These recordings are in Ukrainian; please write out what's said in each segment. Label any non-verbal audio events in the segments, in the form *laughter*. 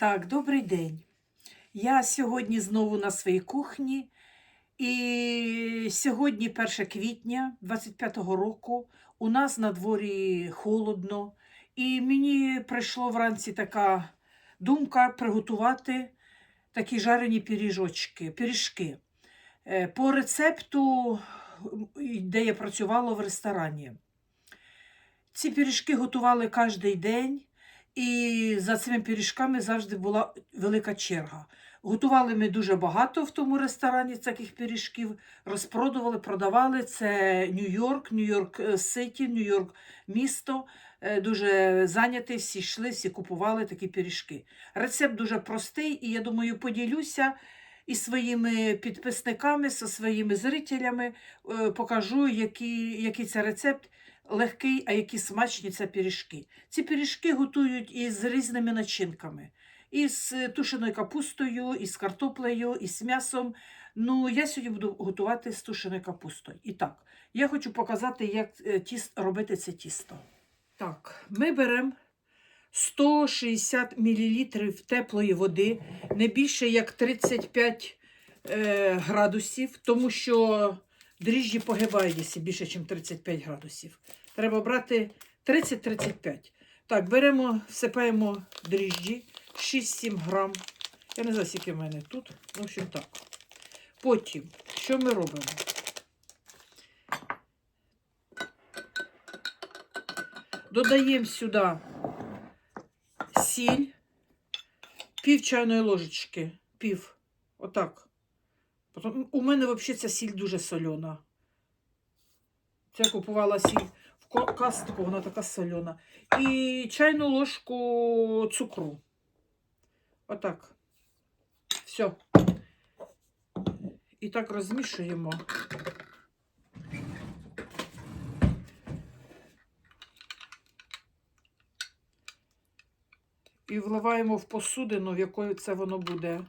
Так, добрий день. Я сьогодні знову на своїй кухні. І сьогодні 1 квітня 25-го року. У нас на дворі холодно. І мені прийшла вранці така думка приготувати такі жарені пиріжочки, пиріжки. Е, По рецепту, де я працювала в ресторані. Ці пиріжки готували кожен день. І за цими пиріжками завжди була велика черга. Готували ми дуже багато в тому ресторані таких пиріжків, розпродували, продавали. Це Нью-Йорк, Нью-Йорк е, Ситі, Нью-Йорк місто. Е, Дуже зайняті, всі йшли, всі купували такі пиріжки. Рецепт дуже простий, і я думаю, поділюся із своїми підписниками, зі своїми зрителями. Е, Покажу, який, який це рецепт легкий, а які смачні це пиріжки. Ці пиріжки готують із різними начинками. Із е, тушеною капустою, із картоплею, із м'ясом. Ну, я сьогодні буду готувати з тушеною капустою. І так, я хочу показати, як е, тіс, робити це тісто. Так, ми беремо 160 мл теплої води, не більше як 35 е, градусів, тому що дріжджі погибають, більше, ніж 35 градусів. Треба брати 30-35. Так, беремо, всипаємо дріжджі 6-7 грам. Я не знаю, скільки в мене тут. В общем, так. Потім, що ми робимо? Додаємо сюди сіль, пів чайної ложечки, пів. Отак. Потім, у мене взагалі ця сіль дуже сольона. Я купувала сіль в кастку, вона така сольона. І чайну ложку цукру. Отак. Все. І так розмішуємо. І вливаємо в посудину, в якої це воно буде.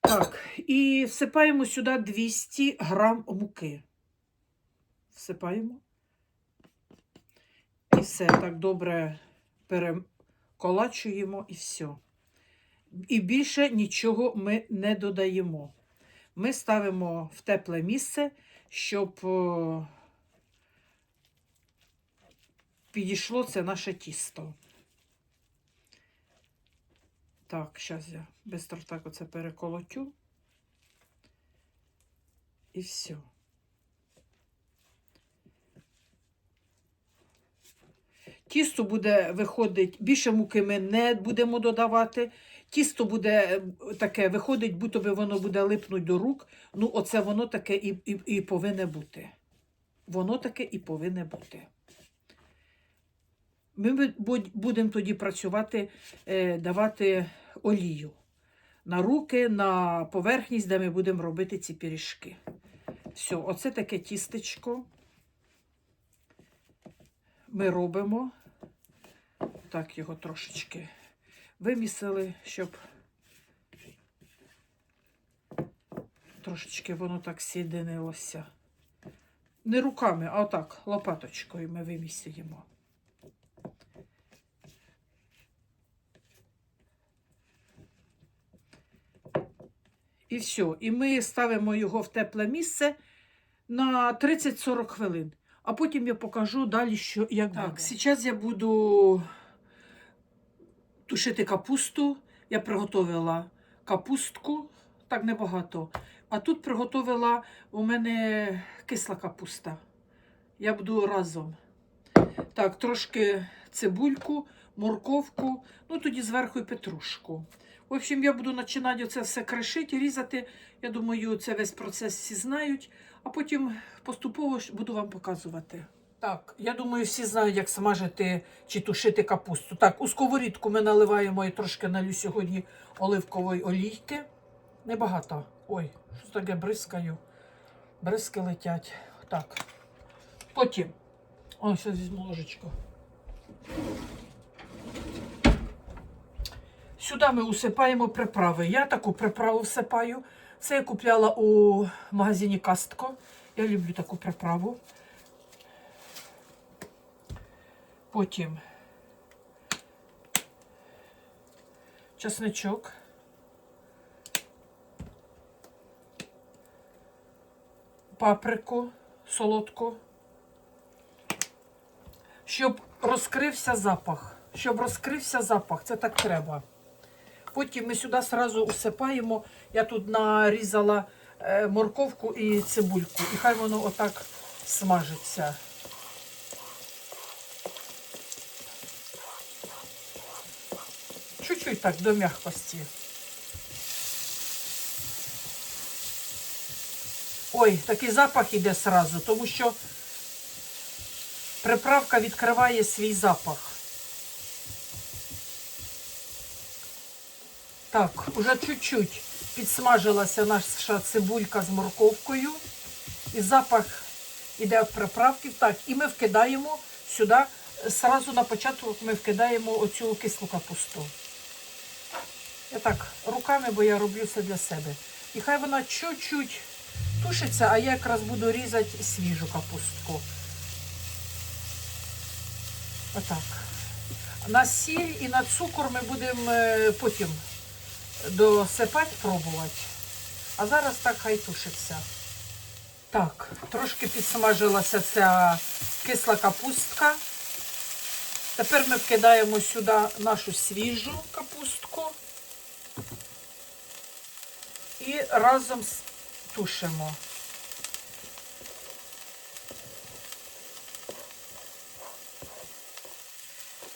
Так, і всипаємо сюди 200 грам муки. Всипаємо. І все так добре переколачуємо і все. І більше нічого ми не додаємо. Ми ставимо в тепле місце, щоб підійшло це наше тісто. Так, зараз я швидко так оце переколотю. І все. Тісто буде виходить, більше муки ми не будемо додавати. Тісто буде е, таке, виходить, будто би воно буде липнути до рук. Ну, оце воно таке і, і, і повинне бути. Воно таке і повинне бути. Ми будемо тоді працювати, е, давати олію на руки, на поверхність, де ми будемо робити ці пиріжки. Все, оце таке тістечко. Ми робимо. Так, його трошечки вимісили, щоб трошечки воно так сідинилося. Не руками, а отак, лопаточкою ми вимісюємо. І все. І ми ставимо його в тепле місце на 30-40 хвилин. А потім я покажу далі, що як так, буде. Зараз я буду тушити капусту. Я приготувала капустку, так небагато. А тут приготувала у мене кисла капуста. Я буду разом. Так, трошки цибульку, морковку, ну тоді зверху і петрушку. В общем, я буду починати оце все кришити, різати. Я думаю, це весь процес всі знають, а потім поступово буду вам показувати. Так, я думаю, всі знають, як смажити чи тушити капусту. Так, у сковорідку ми наливаємо і трошки налю сьогодні оливкової олійки. Небагато. Ой, що таке бризкаю. Бризки летять. Так. Потім. Зараз візьму ложечку. Сюди ми усипаємо приправи. Я таку приправу всипаю. Це я купляла у магазині Кастко. Я люблю таку приправу. Потім чесничок. Паприку солодку. Щоб розкрився запах. Щоб розкрився запах, це так треба. Потім ми сюди одразу усипаємо. Я тут нарізала е, морковку і цибульку. І хай воно отак смажиться. Чуть-чуть так до м'якості. Ой, такий запах іде сразу, тому що приправка відкриває свій запах. Так, уже чуть-чуть підсмажилася наша цибулька з морковкою. І запах іде в приправки. Так, і ми вкидаємо сюди, сразу на початку ми вкидаємо оцю кислу капусту. Я так, руками, бо я роблю це для себе. І хай вона чуть-чуть тушиться, а я якраз буду різати свіжу капустку. Отак. На сіль і на цукор ми будемо е, потім досипати, пробувати. А зараз так хай тушиться. Так, трошки підсмажилася ця кисла капустка. Тепер ми вкидаємо сюди нашу свіжу капустку і разом тушимо.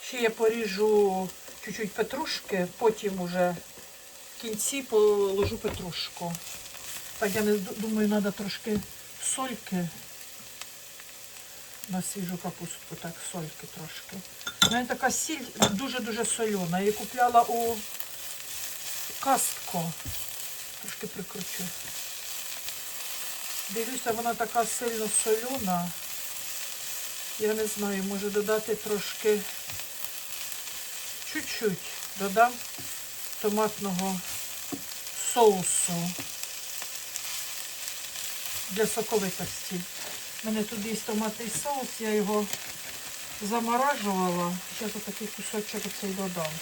Ще я поріжу чуть-чуть петрушки, потім уже в кінці положу петрушку. Так, я не думаю, треба трошки сольки на свіжу капустку, так, сольки трошки. У мене така сіль дуже-дуже сольона. Я її купляла у кастко. Трошки прикручу. Дивлюся, вона така сильно сольона. Я не знаю, може додати трошки чуть-чуть додам томатного соусу для соковитості. У мене тут є томатний соус, я його заморажувала. Зараз отакий кусочок оцей додам.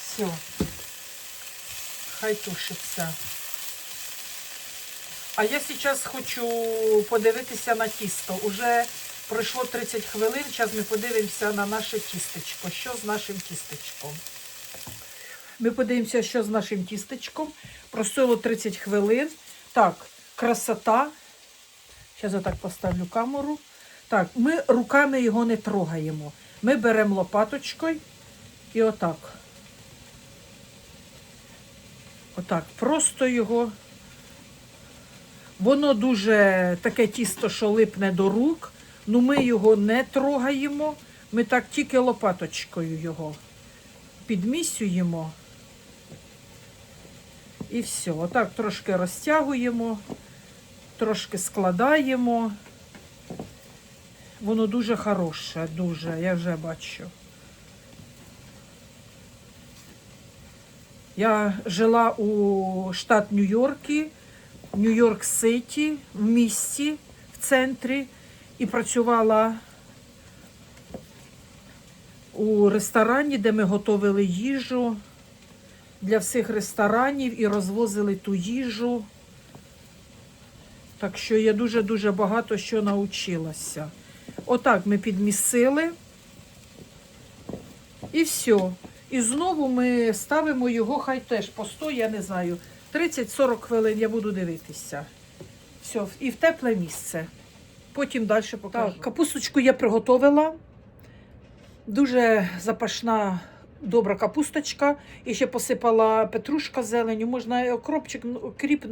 Все. Хай тушиться. А я зараз хочу подивитися на тісто. Уже пройшло 30 хвилин. Зараз ми подивимося на наше тістечко. Що з нашим тістечком? Ми подивимося, що з нашим тістечком. Простоїло 30 хвилин. Так, красота. Зараз я так поставлю камеру. Так, ми руками його не трогаємо. Ми беремо лопаточкою і отак. Отак, просто його. Воно дуже таке тісто, що липне до рук. Ну ми його не трогаємо. Ми так тільки лопаточкою його підмісюємо. І все. Отак трошки розтягуємо, трошки складаємо. Воно дуже хороше, дуже, я вже бачу. Я жила у штат Нью-Йоркі, Нью-Йорк Ситі, в місті, в центрі, і працювала у ресторані, де ми готували їжу для всіх ресторанів і розвозили ту їжу. Так що я дуже-дуже багато що навчилася. Отак ми підмісили. І все. І знову ми ставимо його, хай теж постоїть, я не знаю, 30-40 хвилин я буду дивитися. Все, і в тепле місце. Потім далі покажу. Так, капусточку я приготовила. Дуже запашна, добра капусточка. І ще посипала петрушка зеленю. Можна окропчик, ну, кріп,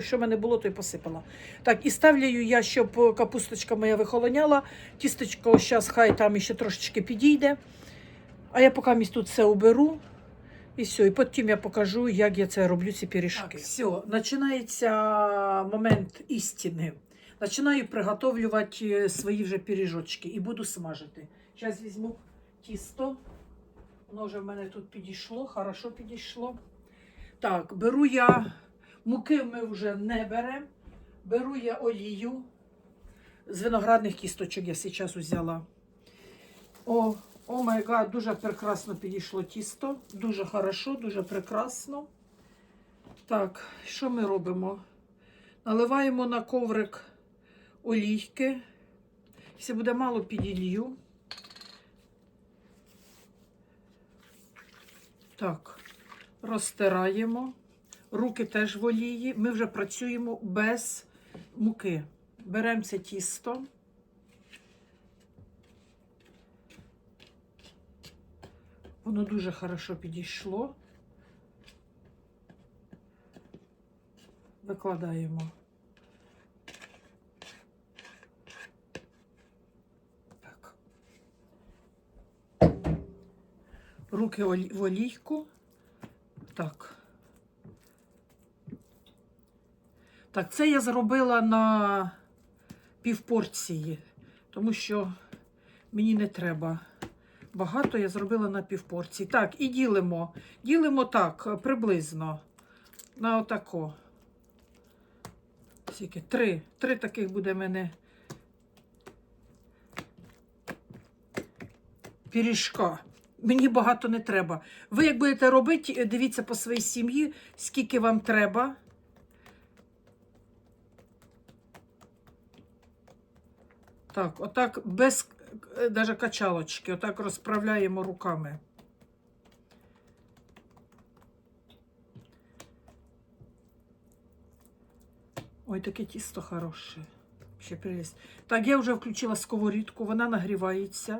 що в мене було, то й посипала. Так, і ставлю я, щоб капусточка моя вихолоняла. Тістечко зараз хай там ще трошечки підійде. А я поки місь тут все уберу. І все, і потім я покажу, як я це роблю, ці пиріжки. Так, все, починається момент істини. Починаю приготовлювати свої вже пиріжочки і буду смажити. Зараз візьму тісто. Воно вже в мене тут підійшло, хорошо підійшло. Так, беру я муки ми вже не беремо. Беру я олію. З виноградних кісточок я зараз взяла. О, о май гад, дуже прекрасно підійшло тісто. Дуже хорошо, дуже прекрасно. Так, що ми робимо? Наливаємо на коврик олійки. Якщо буде мало, піділью. Так, розтираємо. Руки теж в олії. Ми вже працюємо без муки. Беремо це тісто. Воно дуже хорошо підійшло. Викладаємо. Руки в олійку. Так. Так, це я зробила на півпорції, тому що мені не треба. Багато я зробила на півпорції. Так, і ділимо. Ділимо так, приблизно. На отако. Скільки? Три. Три таких буде в мене. Пиріжка. Мені багато не треба. Ви як будете робити, дивіться по своїй сім'ї, скільки вам треба. Так, отак без е, даже качалочки, отак розправляємо руками. Ой, таке тісто хороше. Ще прелість. Так, я вже включила сковорідку, вона нагрівається.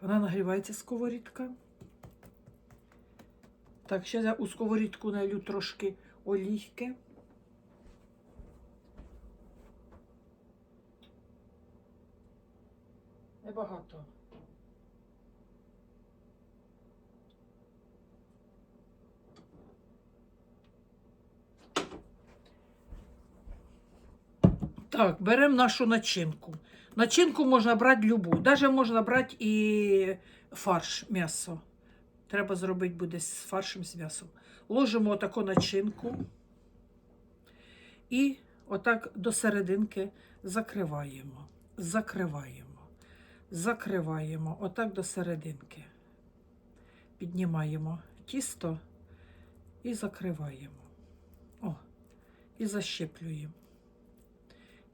Вона нагрівається сковорідка. Так, ще я у сковорідку налю трошки олійки. Небагато. Так, беремо нашу начинку. Начинку можна брати любу. Даже можна брати і фарш м'ясо. Треба зробити буде з фаршем з м'ясом. Ложимо отаку начинку і отак до серединки закриваємо. Закриваємо. Закриваємо. Отак до серединки. Піднімаємо тісто і закриваємо. О, і защеплюємо.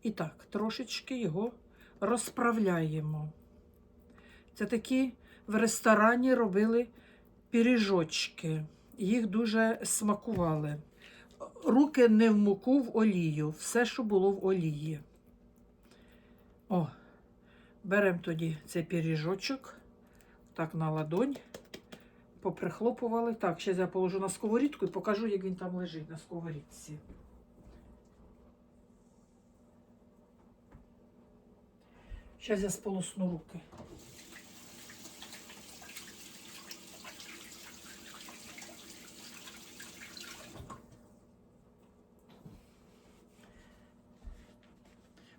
І так, трошечки його розправляємо. Це такі в ресторані робили пиріжочки. Їх дуже смакували. Руки не в муку, в олію. Все, що було в олії. О, беремо тоді цей пиріжочок. Так, на ладонь. Поприхлопували. Так, ще я положу на сковорідку і покажу, як він там лежить на сковорідці. Зараз я сполосну руки.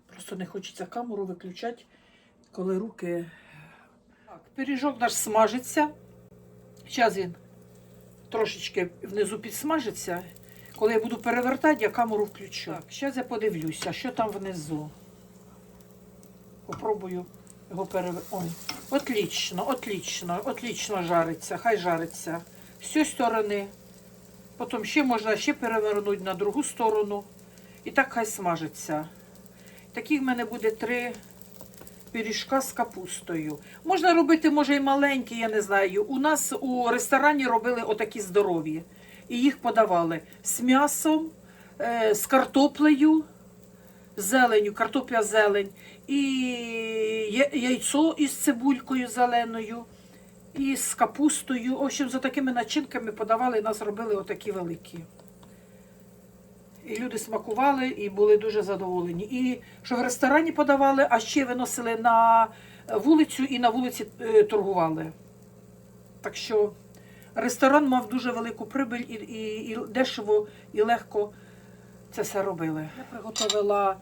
Просто не хочеться камеру виключати, коли руки. Так, пиріжок наш смажиться. Зараз він трошечки внизу підсмажиться. Коли я буду перевертати, я камеру включу. Так, зараз я подивлюся, що там внизу. Попробую його перевернути. Ой, отлично, отлично, отлично жариться, хай жариться. З цієї сторони. Потім ще можна ще перевернути на другу сторону. І так хай смажиться. Таких в мене буде три пиріжка з капустою. Можна робити, може, і маленькі, я не знаю. У нас у ресторані робили отакі здорові. І їх подавали з м'ясом, е, з картоплею, зеленю, картопля зелень, і яйцо із цибулькою зеленою, і з капустою. В общем, за такими начинками подавали нас робили отакі великі. І люди смакували і були дуже задоволені. І що в ресторані подавали, а ще виносили на вулицю і на вулиці е, торгували. Так що ресторан мав дуже велику прибиль і, і, і дешево і легко це все робили. Я приготувала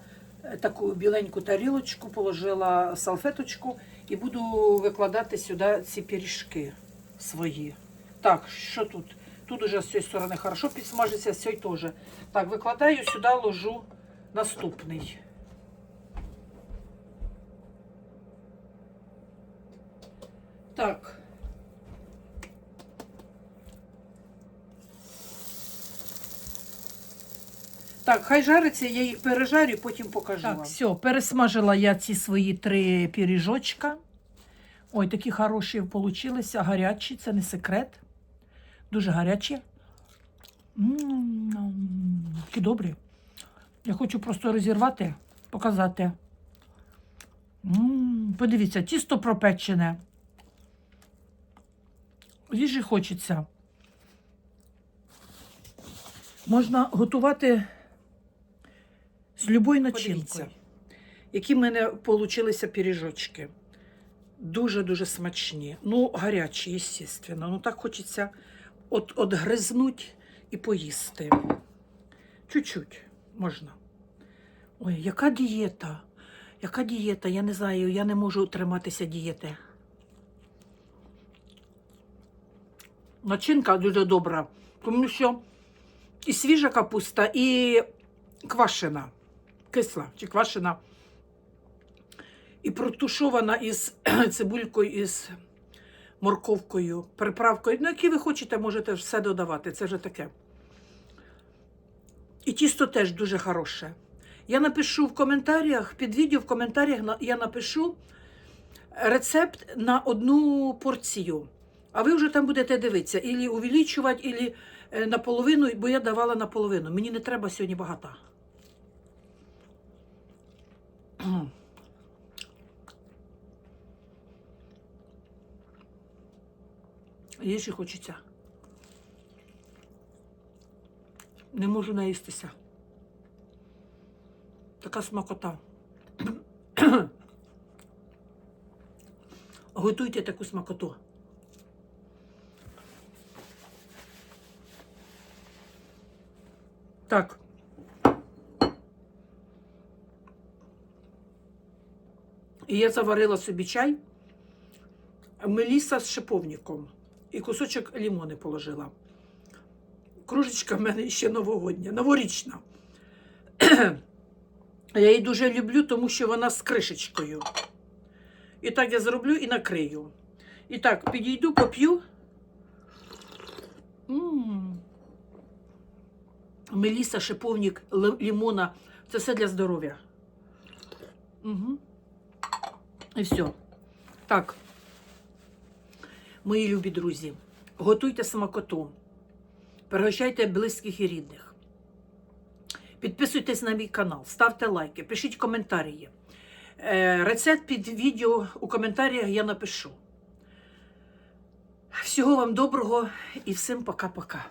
е, таку біленьку тарілочку, положила салфеточку І буду викладати сюди ці пиріжки свої. Так, що тут? Тут уже з цієї сторони хорошо підсмажиться, з цієї теж. Так, викладаю сюди, ложу наступний. Так. Так, хай жариться, я їх пережарю, потім покажу. Так, вам. все, пересмажила я ці свої три пиріжочка. Ой, такі хороші получилися, гарячі, це не секрет. Дуже гарячі. Такі добрі. Я хочу просто розірвати, показати. М, Подивіться, тісто пропечене. Їжі хочеться. Можна готувати з любою начинкою. Які в мене получилися пиріжочки. Дуже-дуже смачні. Ну, гарячі, звісно. Ну, так хочеться от, от гризнуть і поїсти. Чуть-чуть можна. Ой, яка дієта? Яка дієта? Я не знаю, я не можу триматися дієти. Начинка дуже добра, тому що і свіжа капуста, і квашена, кисла чи квашена, і протушована із *clears throat* цибулькою, із морковкою, приправкою. Ну, які ви хочете, можете все додавати. Це вже таке. І тісто теж дуже хороше. Я напишу в коментарях, під відео в коментарях я напишу рецепт на одну порцію. А ви вже там будете дивитися, ілі увеличувати, ілі е, наполовину, бо я давала наполовину. Мені не треба сьогодні багато. Їжі хочеться. Не можу наїстися. Така смакота. *coughs* Готуйте таку смакоту. Так. І я заварила собі чай, меліса з шиповником і кусочок лімони положила. Кружечка в мене ще новогодня, новорічна. *clears throat* Я її дуже люблю, тому що вона з кришечкою. І так я зроблю і накрию. І так, підійду, поп'ю. Меліса, шиповник, ли- лімона це все для здоров'я. Угу. І все. Так. Мої любі друзі, готуйте смакоту. Пригощайте близьких і рідних. Підписуйтесь на мій канал, ставте лайки, пишіть коментарі. Е, Рецепт під відео у коментарях я напишу. Всього вам доброго і всім пока-пока.